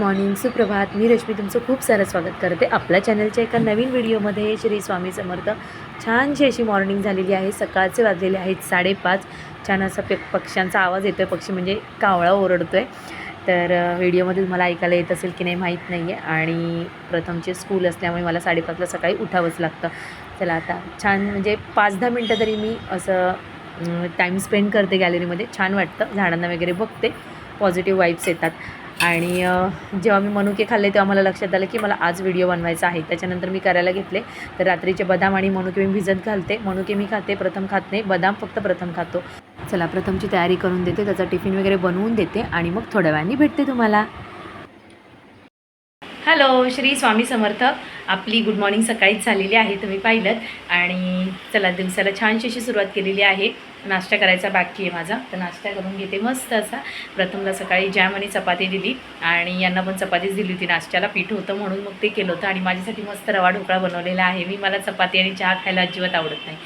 Morning सुप्रभात. मी रश्मी तुमचं खूप सारं स्वागत करते आपल्या चॅनलच्या एका नवीन व्हिडिओमध्ये श्री स्वामी समर्थ. छानशी अशी मॉर्निंग झालेली आहे. सकाळचे वाजलेले आहेत साडेपाच. छान असा पे पक्ष्यांचा आवाज येतो आहे पक्षी म्हणजे कावळा ओरडतो आहे तर व्हिडिओमध्ये तुम्हाला ऐकायला येत असेल की नाही माहीत नाही आहे आणि प्रथमचे स्कूल असल्यामुळे मला साडेपाचला सकाळी उठावंच लागतं. चला आता छान म्हणजे पाच दहा मिनटं तरी मी असं टाईम स्पेंड करते गॅलरीमध्ये छान वाटतं. झाडांना वगैरे बघते. पॉझिटिव्ह वाईब्स येतात. आणि जेव्हा मी मनुके खाल्ले तेव्हा मला लक्षात आलं की मला आज व्हिडिओ बनवायचा आहे. त्याच्यानंतर मी करायला घेतले. तर रात्रीचे बदाम आणि मनुके मी भिजत घालते. मनुके मी खाते प्रथम खात नाही. बदाम फक्त प्रथम खातो. चला प्रथमची तयारी करून देते. त्याचा टिफिन वगैरे बनवून देते आणि मग थोड्या वेळाने भेटते तुम्हाला. हॅलो श्री स्वामी समर्थ. आपली गुड मॉर्निंग सकाळीच झालेली आहे तुम्ही पाहिलं आणि चला दिवसाला छानशी अशी सुरुवात केलेली आहे. नाश्ता करायचा बाकी आहे माझा. तर नाश्ता करून घेते मस्त असा. प्रथमला सकाळी जॅम आणि चपाती दिली आणि यांना पण चपातीच दिली होती. नाश्त्याला पीठ होतं म्हणून मग ते केलं होतं आणि माझ्यासाठी मस्त रवा ढोकळा बनवलेला आहे. मी मला चपाती आणि चहा खायला अजिबात आवडत नाही.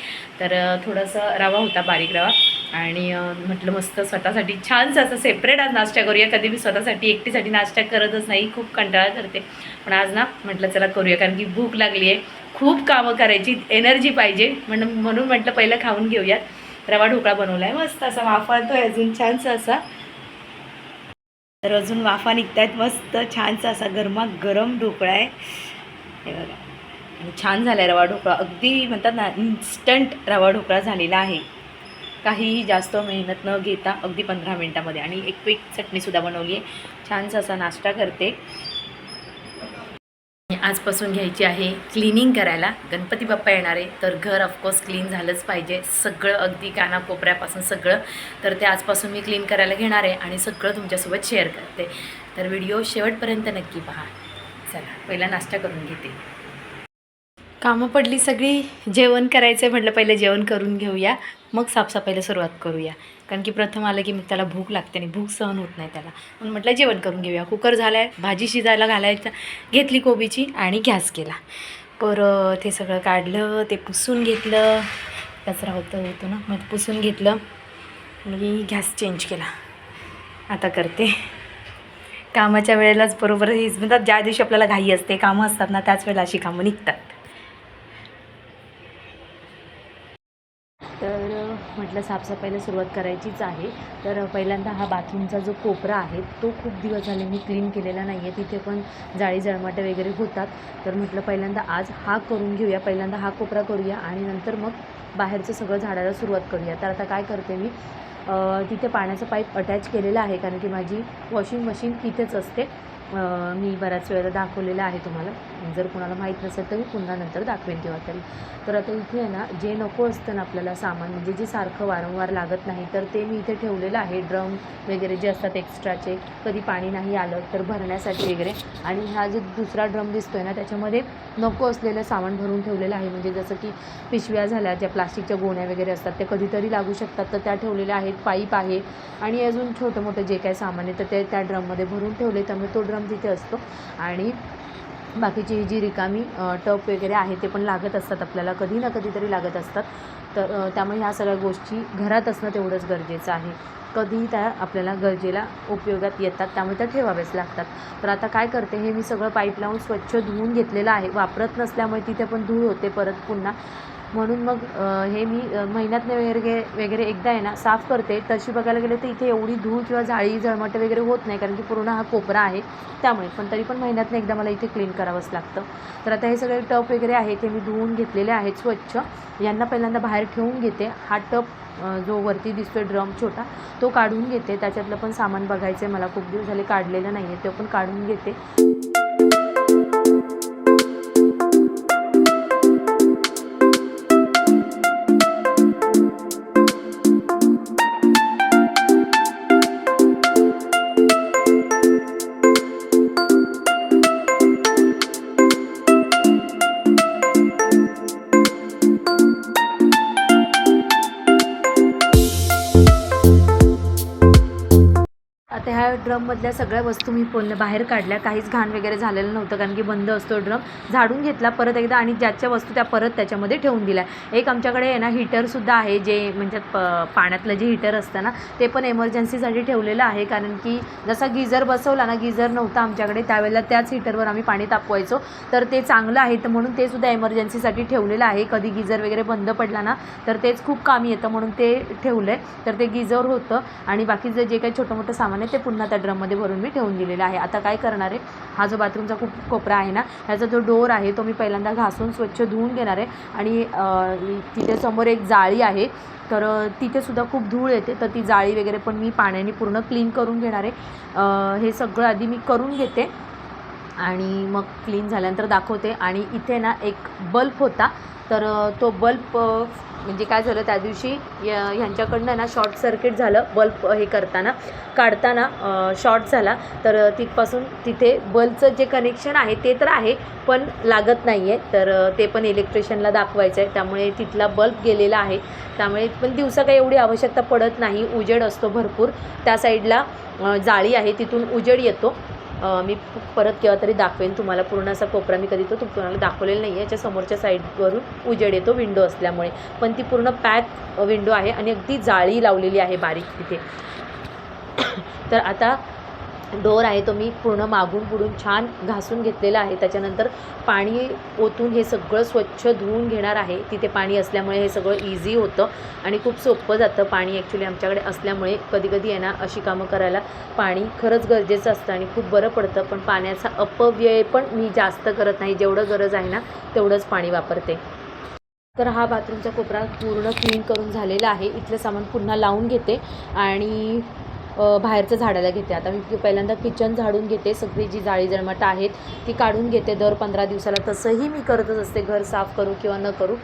तर थोडासा थोडंसं रवा होता बारीक रवा आणि म्हटलं मस्त स्वतःसाठी छानसं असं सेपरेट आज नाश्ता करूया. कधी मी स्वतःसाठी एकटीसाठी नाश्ता करतच नाही. खूप कंटाळा करते. पण आज ना म्हटलं चला करूया कारण की भूक लागली आहे खूप कामं करायची एनर्जी पाहिजे. म्हणून म्हणून म्हटलं पहिलं खाऊन घेऊयात. रवा ढोकळा बनवला आहे मस्त असा वाफाळतोय अजून छानसा असा. तर अजून वाफा निघतायत. मस्त छानसा असा गरमा गरम ढोकळा आहे. हे बघा. आणि छान झाला आहे रवा ढोकळा. अगदी म्हणतात ना इन्स्टंट रवा ढोकळा झालेला आहे. काहीही जास्त मेहनत न घेता अगदी पंधरा मिनटामध्ये. आणि एक क्विक चटणीसुद्धा बनवली आहे छानसा असा नाश्ता करते. आजपासून घ्यायची आहे क्लिनिंग करायला. गणपती बाप्पा येणार आहे तर घर ऑफकोर्स क्लीन झालंच पाहिजे. सगळं अगदी कानाकोपऱ्यापासून सगळं. तर ते आजपासून मी क्लीन करायला घेणार आहे आणि सगळं तुमच्यासोबत शेअर करते. तर व्हिडिओ शेवटपर्यंत नक्की पहा. चला पहिला नाश्ता करून घेते. कामं पडली सगळी. जेवण करायचं आहे म्हटलं पहिलं जेवण करून घेऊया. मग साफसफाईला सुरुवात करूया. कारण की प्रथम आलं की मग त्याला भूक लागते आणि भूक सहन होत नाही त्याला. म्हणून म्हटलं जेवण करून घेऊया. कुकर झाला आहे भाजी शिजायला घालायचं. घेतली कोबीची आणि गॅस केला. परत ते सगळं काढलं ते पुसून घेतलं. कचरा होतं होतो ना. मग पुसून घेतलं मी गॅस चेंज केला. आता करते. कामाच्या वेळेलाच बरोबर हेच म्हणतात ज्या दिवशी आपल्याला घाई असते कामं असतात ना त्याच वेळेला अशी कामं निघतात तर म्हटलं साफसफाईला सुरुवात करायचीच आहे. तर पहिल्यांदा हा बाथरूमचा जो कोपरा आहे तो खूप दिवस झाले मी क्लीन केलेला नाही आहे तिथे पण जाळी जळमाटे वगैरे होतात. तर म्हटलं पहिल्यांदा आज हा करून घेऊया. पहिल्यांदा हा कोपरा करूया आणि नंतर मग बाहेरचं सगळं झाडायला सुरुवात करूया. तर आता काय करते मी तिथे पाण्याचं पाईप अटॅच केलेलं आहे. कारण की माझी वॉशिंग मशीन तिथेच असते. मी बऱ्याच वेळेला दाखवलेलं आहे तुम्हाला. जर कोणाला माहीत नसेल तर मी पुन्हा नंतर दाखवेन तेव्हा तरी. तर आता इथे आहे ना जे नको असतं ना आपल्याला सामान म्हणजे जे सारखं वारंवार लागत नाही तर ते मी इथे ठेवलेलं आहे. ड्रम वगैरे जे असतात एक्स्ट्राचे कधी पाणी नाही आलं तर भरण्यासाठी वगैरे. आणि हा जो दुसरा ड्रम दिसतो आहे ना त्याच्यामध्ये नको असलेलं सामान भरून ठेवलेलं आहे. म्हणजे जसं की पिशव्या झाल्या ज्या प्लास्टिकच्या गोण्या वगैरे असतात ते कधीतरी लागू शकतात. तर त्या ठेवलेल्या आहेत पाईप आहे. आणि अजून छोटं मोठं जे काय सामान आहे तर ते त्या ड्रममध्ये भरून ठेवले. त्यामुळे तो ड्रम तिथे असतो. आणि बाकीची जी रिकामी टप वगैरे आहे ते पण लागत असतात आपल्याला कधी ना कधीतरी लागत असतात. तर त्यामुळे ह्या सगळ्या गोष्टी घरात असणं तेवढंच गरजेचं आहे. कधीही त्या आपल्याला गरजेला उपयोगात येतात त्यामुळे त्या ठेवाव्याच लागतात. तर आता काय करते हे मी सगळं पाईप लावून स्वच्छ धुवून घेतलेलं आहे. वापरत नसल्यामुळे तिथे पण धूळ होते परत पुन्हा म्हणून मग हे मी महिन्यातनं वगैरे वगैरे एकदा आहे ना साफ करते. तशी बघायला गेले तर इथे एवढी धूळ किंवा जाळी जळमट वगैरे होत नाही कारण की पूर्ण हा कोपरा आहे त्यामुळे. पण तरी पण महिन्यातनं एकदा मला इथे क्लीन करावंच लागतं. तर आता हे सगळे टप वगैरे आहेत ते मी धुवून घेतलेले आहेत स्वच्छ. यांना पहिल्यांदा बाहेर ठेवून घेते. हा टप जो वरती दिसतोय ड्रम छोटा तो काढून घेते. त्याच्यातलं पण सामान बघायचं आहे मला खूप दिवस झाले काढलेलं नाही आहे तो पण काढून घेते. ड्रममधल्या सगळ्या वस्तू मी पूर्ण बाहेर काढल्या. काहीच घाण वगैरे झालेलं नव्हतं कारण की बंद असतो ड्रम. झाडून घेतला परत एकदा आणि ज्याच्या वस्तू त्या परत त्याच्यामध्ये ठेवून दिल्या. एक आमच्याकडे आहे ना हीटरसुद्धा आहे जे म्हणजे प पाण्यातलं जे हीटर असतं ना ते पण एमर्जन्सीसाठी ठेवलेलं आहे. कारण की जसा गिझर बसवला ना गिझर नव्हता आमच्याकडे त्यावेळेला त्याच हीटरवर आम्ही पाणी तापवायचो. तर ते चांगलं आहे तर म्हणून ते सुद्धा एमर्जन्सीसाठी ठेवलेलं आहे. कधी गिझर वगैरे बंद पडला ना तर तेच खूप कामी येतं म्हणून ते ठेवलं आहे तर ते गिझर होतं आणि बाकीचं जे काही छोटं मोठं सामान आहे ते पुन्हा त्या ड्रममध्ये भरून मी ठेवून दिलेलं आहे. आता काय करणार आहे? हा जो बाथरूमचा खूप कोपरा आहे ना ह्याचा जो डोर आहे तो मी पहिल्यांदा घासून स्वच्छ धुवून घेणार आहे. आणि तिथे समोर एक जाळी आहे. तर तिथेसुद्धा खूप धूळ येते. तर ती जाळी वगैरे पण मी पाण्याने पूर्ण क्लीन करून घेणार आहे. हे सगळं आधी मी करून घेते. आणि मग क्लीन झाल्यानंतर दाखवते. आणि इथे ना एक बल्ब होता. तर तो बल्ब म्हणजे काय झालं त्या दिवशी ह्यांच्याकडनं ना शॉर्ट सर्किट झालं बल्ब हे करताना काढताना शॉर्ट झाला. तर तिथपासून तिथे बल्बचं जे कनेक्शन आहे ते तर आहे पण लागत नाही आहे तर ते पण इलेक्ट्रिशियनला दाखवायचं आहे त्यामुळे तिथला बल्ब गेलेला आहे. त्यामुळे पण दिवसा काही एवढी आवश्यकता पडत नाही. उजेड असतो भरपूर. त्या साईडला जाळी आहे. तिथून उजेड येतो. मी परत केव्हा तरी दाखवेन तुम्हाला पूर्ण असा कोपरा मी कधी तो तुम्हाला दाखवलेला नाही आहे याच्या समोरच्या साईडवरून उजेड येतो विंडो असल्यामुळे. पण ती पूर्ण पॅक विंडो आहे आणि अगदी जाळी लावलेली आहे बारीक तिथे. तर आता डोर आहे तो मी पूर्ण मागून पुढून छान घासून घेतलेला आहे. त्याच्यानंतर पाणी ओतून हे सगळं स्वच्छ धुवून घेणार आहे. तिथे पाणी असल्यामुळे हे सगळं इझी होतं आणि खूप सोपं जातं पाणी ॲक्च्युली आमच्याकडे असल्यामुळे कधी कधी आहे ना अशी कामं करायला. पाणी खरंच गरजेचं असतं आणि खूप बरं पडतं पण पाण्याचा अपव्यय पण मी जास्त करत नाही. जेवढं गरज आहे ना तेवढंच पाणी वापरते. तर हा बाथरूमचा कोपरा पूर्ण क्लीन करून झालेला आहे. इथलं सामान पुन्हा लावून घेते आणि बाहेरचं झाडायला घेते. आता मी पहिल्यांदा किचन झाडून घेते. सगळी जी जाळी जळमट आहेत ती काढून घेते दर पंधरा दिवसाला. तसंही मी करतच असते. घर साफ करू किंवा न करू.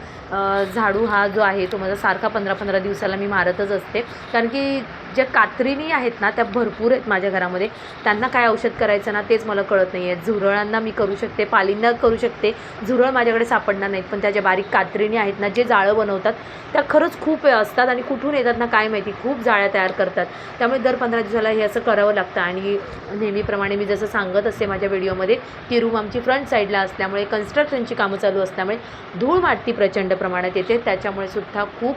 झाडू हा जो आहे तो माझा सारखा पंधरा पंधरा दिवसाला मी मारतच असते. कारण की ज्या कात्रिणी आहेत ना त्या भरपूर आहेत माझ्या घरामध्ये. त्यांना काय औषध करायचं ना तेच मला कळत नाही आहे झुरळांना मी करू शकते पालींना करू शकते. झुरळ माझ्याकडे सापडणार नाहीत पण त्या ज्या बारीक कात्रिणी आहेत ना जे जाळं बनवतात त्या खरंच खूप असतात आणि कुठून येतात ना काय माहिती खूप जाळ्या तयार करतात. त्यामुळे दर पंधरा दिवसाला हे असं करावं लागतं आणि नेहमीप्रमाणे मी जसं सांगत असते माझ्या व्हिडिओमध्ये की रूम आमची फ्रंट साईडला असल्यामुळे कन्स्ट्रक्शनची कामं चालू असल्यामुळे धूळ माती प्रचंड प्रमाणात येते. त्याच्यामुळे सुद्धा खूप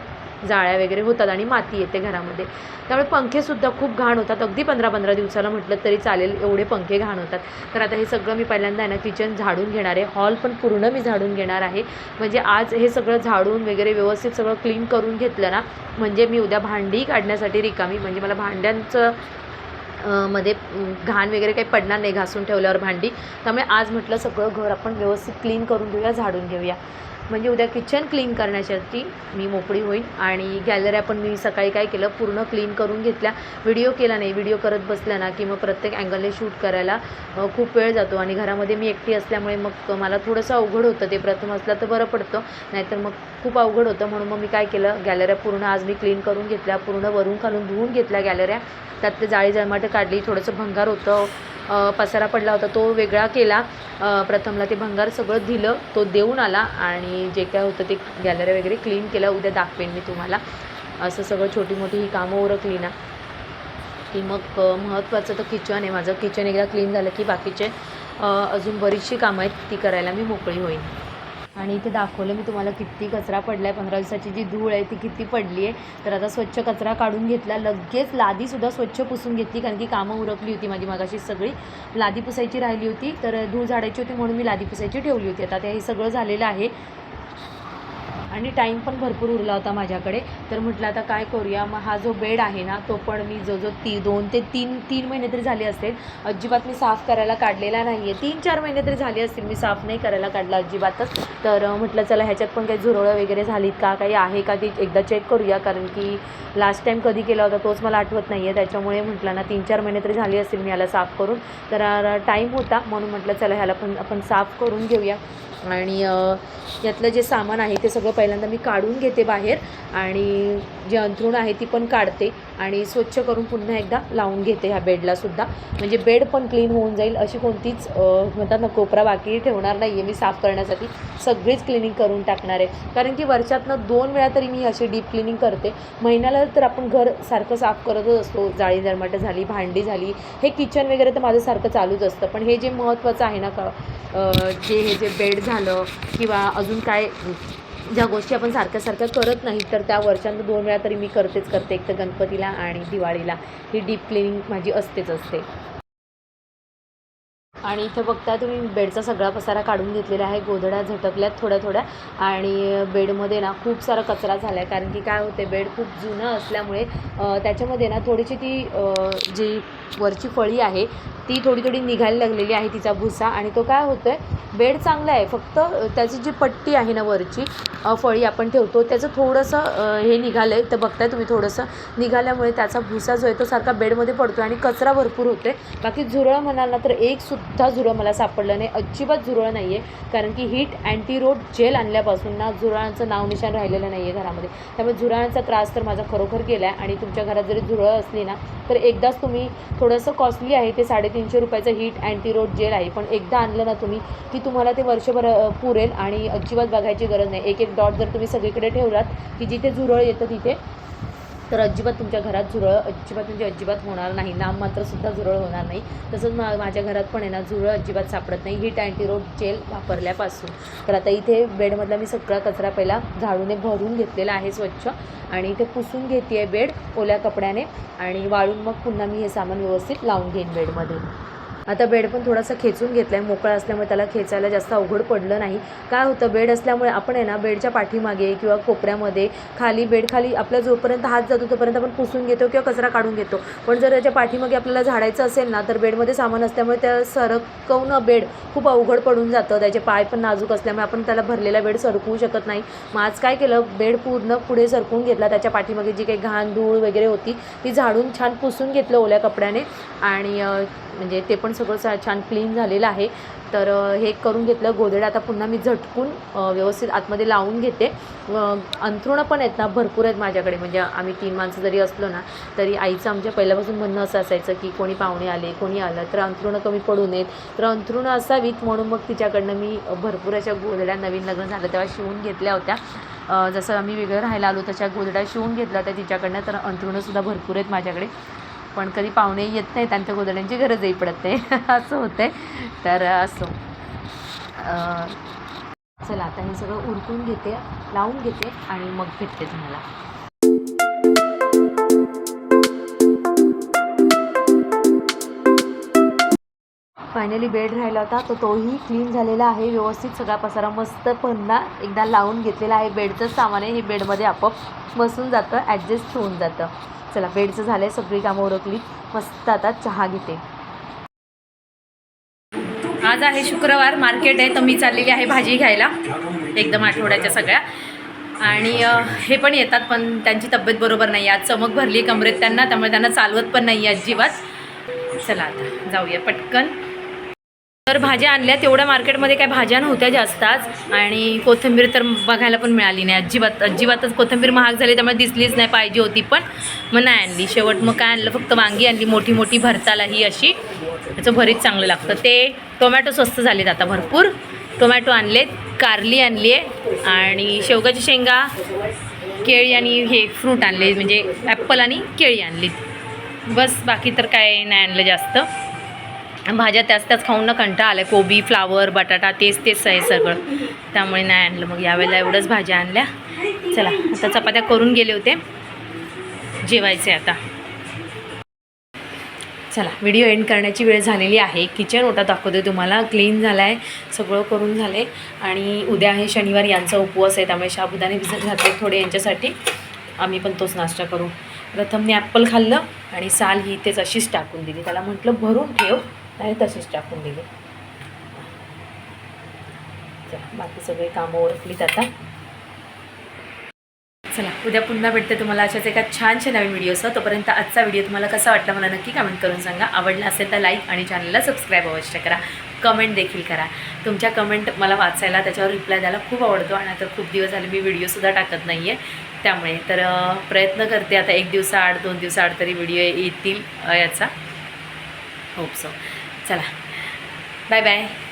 जाळ्या वगैरे होतात आणि माती येते घरामध्ये. त्यामुळे पंखेसुद्धा खूप घाण होतात. अगदी पंधरा पंधरा दिवसाला म्हटलं तरी चालेल एवढे पंखे घाण होतात. तर आता हे सगळं मी पहिल्यांदा आहे ना किचन झाडून घेणार आहे. हॉल पण पूर्ण मी झाडून घेणार आहे. म्हणजे आज हे सगळं झाडून वगैरे व्यवस्थित सगळं क्लीन करून घेतलं ना म्हणजे मी उद्या भांडी काढण्यासाठी रिकामी म्हणजे मला भांड्यांचं मध्ये घाण वगैरे काही पडणार नाही घासून ठेवल्यावर भांडी. त्यामुळे आज म्हटलं सगळं घर आपण व्यवस्थित क्लीन करून घेऊया झाडून घेऊया. म्हणजे उद्या किचन क्लीन करण्यासाठी मी मोकळी होईल आणि गॅलऱ्या पण मी सकाळी काय केलं पूर्ण क्लीन करून घेतल्या. व्हिडिओ केला नाही व्हिडिओ करत बसल्या ना की मग प्रत्येक अँगलने शूट करायला खूप वेळ जातो आणि घरामध्ये मी एकटी असल्यामुळे मग मला थोडंसं अवघड होतं. ते प्रथम असलं तर बरं पडतं नाहीतर मग खूप अवघड होतं. म्हणून मग मी काय केलं गॅलऱ्या पूर्ण आज मी क्लीन करून घेतल्या पूर्ण वरून खालून धुवून घेतल्या गॅलऱ्या त्यातले जाळी जळमाटं काढली थोडंसं भंगार होतं. पसारा पडला होता तो वेगळा केला. प्रथमला ते भंगार सगळं दिलं तो देऊन आला आणि जे काय होतं ते गॅलरी वगैरे क्लीन केलं उद्या दाखवेन मी तुम्हाला. असं सगळं छोटी मोठी ही कामं ओरखली ना की मग महत्त्वाचं तर किचन आहे. माझं किचन एकदा क्लीन झालं की बाकीचे अजून बरीचशी कामं आहेत ती करायला मी मोकळी होईन. आणि इथे दाखवलं मी तुम्हाला किती कचरा पडला आहे पंधरा दिवसाची जी धूळ आहे ती किती पडली आहे तर आता स्वच्छ कचरा काढून घेतला. लगेच लादीसुद्धा स्वच्छ पुसून घेतली कारण की कामं उरकली होती माझी मगाशी सगळी. लादी पुसायची राहिली होती तर धूळ झाडायची होती म्हणून मी लादी पुसायची ठेवली होती. आता ते हे सगळं झालेलं आहे. आणि टाईम पण भरपूर उरला होता माझ्याकडे. तर म्हटलं आता काय करूया? मग हा जो बेड आहे ना तो पण मी जो जो ती दोन ते तीन तीन महिने तरी झाले असतील. अजिबात मी साफ करायला काढलेला नाही आहे तीन चार महिने तरी झाले असतील मी साफ नाही करायला काढला अजिबातच. तर म्हटलं चला ह्याच्यात पण काही झुरळं वगैरे झालीत का? काही आहे का? ती एकदा चेक करूया. कारण की लास्ट टाईम कधी केला होता तोच मला आठवत नाही आहे त्याच्यामुळे म्हटलं ना तीन चार महिने तरी झाली असतील मी याला साफ करून. तर टाईम होता. म्हणून म्हटलं चला ह्याला पण आपण साफ करून घेऊया. आणि यातलं जे सामान आहे ते सगळं पहिल्यांदा मी काढून घेते बाहेर आणि जे अंथरूण आहे ती पण काढते आणि स्वच्छ करून पुन्हा एकदा लावून घेते ह्या बेडला सुद्धा. म्हणजे बेड पण क्लीन होऊन जाईल अशी कोणतीच म्हणतात ना कोपरा बाकी ठेवणार नाही आहे मी साफ करण्यासाठी. सगळीच क्लिनिंग करून टाकणार आहे. कारण की वर्षातनं दोन वेळा तरी मी अशी डीप क्लिनिंग करते. महिन्याला तर आपण घर सारखं साफ करतच असतो. जाळी जरमाट झाली भांडी झाली. हे किचन वगैरे तर माझं सारखं चालूच असतं. पण हे जे महत्त्वाचं आहे ना का जे हे जे बेड झालं झालं किंवा अजून काय ज्या गोष्टी आपण सारख्या सारख्या करत नाही तर त्या वर्षांत दोन वेळा तरी मी करतेच करते. एक तर गणपतीला आणि दिवाळीला. ही डीप क्लिनिंग माझी असतेच असते. आणि इथं बघता तुम्ही बेडचा सगळा पसारा काढून घेतलेला आहे. गोधड्या झटकल्यात थोड्या थोड्या. आणि बेडमध्ये ना खूप सारा कचरा झाला आहे कारण की काय होते बेड खूप जुनं असल्यामुळे त्याच्यामध्ये ना थोडीशी ती जी वरची फळी आहे ती थोडी थोडी निघायला लागलेली आहे तिचा भुसा. आणि तो काय होतो आहे बेड चांगला आहे. फक्त त्याची जी पट्टी आहे ना वरची फळी आपण ठेवतो त्याचं थोडंसं हे निघालं आहे तर बघताय तुम्ही थोडंसं निघाल्यामुळे त्याचा भुसा जो आहे तो सारखा बेडमध्ये पडतो आणि कचरा भरपूर होतो आहे बाकी झुरळ म्हणाल ना तर एक सुद्धा झुरळ मला सापडलं नाही अजिबात झुरळ नाही आहे कारण की हीट अँटीरोड जेल आणल्यापासून ना झुरळांचं नाव निशाण राहिलेलं नाही आहे घरामध्ये. त्यामुळे झुरळांचा त्रास तर माझा खरोखर गेला आहे आणि तुमच्या घरात जरी झुरळ असली ना तर एकदाच तुम्ही थोडंसं कॉस्टली आहे ते साडेतीनशे रुपयाचं हीट अँटीरोड जेल आहे. पण एकदा आणलं ना तुम्ही की तुम्हाला ते वर्षभर पुरेल आणि अजिबात बघायची गरज नाही. एक एक डॉट जर तुम्ही सगळीकडे ठेवलात की जिथे झुरळ येतं तिथे तर अजिबात तुमच्या घरात झुरळ अजिबात म्हणजे अजिबात होणार नाही. नाम मात्र सुद्धा झुरळ होणार नाही. तसंच मा माझ्या घरात पण आहे ना झुरळ अजिबात सापडत नाही. हिट अँटीरोड जेल वापरल्यापासून. तर आता इथे बेडमधला मी सगळा कचरा पहिला झाडूने भरून घेतलेला आहे स्वच्छ आणि इथे पुसून घेते आहे बेड ओल्या कपड्याने आणि वाळून मग पुन्हा मी हे सामान व्यवस्थित लावून घेईन बेडमध्ये. आता बेड पण थोडासा खेचून घेतला आहे मोकळा असल्यामुळे त्याला खेचायला जास्त अवघड पडलं नाही. काय होतं बेड असल्यामुळे आपण आहे ना बेडच्या पाठीमागे किंवा कोपऱ्यामध्ये खाली बेड खाली आपला जोपर्यंत हात जातो तोपर्यंत आपण पुसून घेतो किंवा कचरा काढून घेतो. पण जर याच्या पाठीमागे आपल्याला झाडायचं असेल ना तर बेडमध्ये सामान असल्यामुळे त्या सरकवणं बेड खूप अवघड पडून जातं. त्याचे पाय पण नाजूक असल्यामुळे आपण त्याला भरलेला बेड सरकवू शकत नाही. मग आज काय केलं बेड पूर्ण पुढे सरकवून घेतला. त्याच्या पाठीमागे जी काही घाण धूळ वगैरे होती ती झाडून छान पुसून घेतलं ओल्या कपड्याने. आणि म्हणजे ते पण सगळं सा- छान क्लीन झालेलं आहे. तर हे करून घेतलं. गोधड्या आता पुन्हा मी झटकून व्यवस्थित आतमध्ये लावून घेते. अंथरुणं पण आहेत ना भरपूर आहेत माझ्याकडे. म्हणजे आम्ही तीन माणसं जरी असलो ना तरी आईचं आमच्या पहिल्यापासून म्हणणं असं असायचं की कोणी पाहुणे आले कोणी आलं तर अंथरुणं कमी पडू नयेत. तर अंथरुणं असावीत म्हणून मग तिच्याकडनं मी भरपूर अशा गोधड्या नवीन लग्न झालं तेव्हा शिवून घेतल्या होत्या. जसं आम्ही वेगळं राहायला आलो तशा गोधड्या शिवून घेतल्या होत्या तिच्याकडनं. तर अंथरुणंसुद्धा भरपूर आहेत माझ्याकडे. पण कधी पाहुणे येत नाहीत आणि त्या गोधड्यांची गरजही पडत नाही. असं होतंय. तर असं. चला आता हे सगळं उरकून घेते लावून घेते आणि मग भेटते तुम्हाला. फायनली बेड राहिला होता तर तोही क्लीन झालेला आहे. व्यवस्थित सगळा पसारा मस्त पन्ना एकदा लावून घेतलेला आहे. बेडचंच सामान आहे हे बेडमध्ये आपोआप बसून जातं ॲडजस्ट होऊन जातं. चला बेडचं झालं आहे सगळी कामं ओळखली मस्त आता चहा घेते. आज आहे शुक्रवार मार्केट आहे तर मी चाललेली आहे भाजी घ्यायला एकदम आठवड्याच्या सगळ्या. आणि हे पण येतात पण त्यांची तब्येत बरोबर नाही. आज चमक भरली आहे कमरेत त्यांना त्यामुळे त्यांना चालवत पण नाही आहे अजिबात. चला आता जाऊया पटकन. तर भाज्या आणल्या तेवढ्या मार्केटमध्ये काय भाज्या नव्हत्या जास्त आज आणि कोथिंबीर तर बघायला पण मिळाली नाही. अजिबात अजिबातच कोथिंबीर महाग झाली त्यामुळे दिसलीच नाही पाहिजे होती पण मग नाही आणली. शेवट मग काय आणलं? फक्त वांगी आणली मोठी मोठी भरताला ही अशी. त्याचं भरीत चांगलं लागतं. ते टोमॅटो स्वस्त झालेत आता भरपूर. टोमॅटो आणलेत कारली आणली आहे आणि शेवगाची शेंगा केळी आणि हे फ्रूट आणले म्हणजे ॲप्पल आणि केळी आणली. बस बाकी तर काय नाही आणलं जास्त. भाज्या त्याच त्याच खाऊन ना कंटाळा आला कोबी फ्लावर बटाटा तेच तेच आहे सगळं. त्यामुळे नाही आणलं. मग यावेळेला एवढंच भाज्या आणल्या. चला आता चपात्या करून गेले होते. जेवायचे आता. चला व्हिडिओ एंड करण्याची वेळ झालेली आहे. किचन ओटा दाखवते तुम्हाला. क्लीन झाला आहे सगळं करून झाले आणि उद्या आहे शनिवार. यांचा उपवास आहे. त्यामुळे शाबुदाने भिजत घातले थोडे यांच्यासाठी. आम्ही पण तोच नाश्ता करू. प्रथमने ॲप्पल खाल्लं आणि साल ही इथेच अशीच टाकून दिली. त्याला म्हटलं भरून ठेव. आणि तसेच टाकून दिली. चला बाकी सगळे कामं ओळखलीत आता. चला उद्या पुन्हा भेटते तुम्हाला अशाच एका छानशा नवीन व्हिडिओसह. तोपर्यंत आजचा व्हिडिओ तुम्हाला कसा वाटला मला नक्की कमेंट करून सांगा. आवडला असेल तर लाईक आणि चॅनलला सबस्क्राईब अवश्य करा. कमेंट देखील करा. तुमच्या कमेंट मला वाचायला त्याच्यावर रिप्लाय द्यायला खूप आवडतो. आणि आता खूप दिवस झाले मी व्हिडिओसुद्धा टाकत नाही आहे त्यामुळे तर प्रयत्न करते आता एक दिवसाआड दोन दिवसाआड तरी व्हिडिओ येतील याचा. होप सो चला. Bye bye.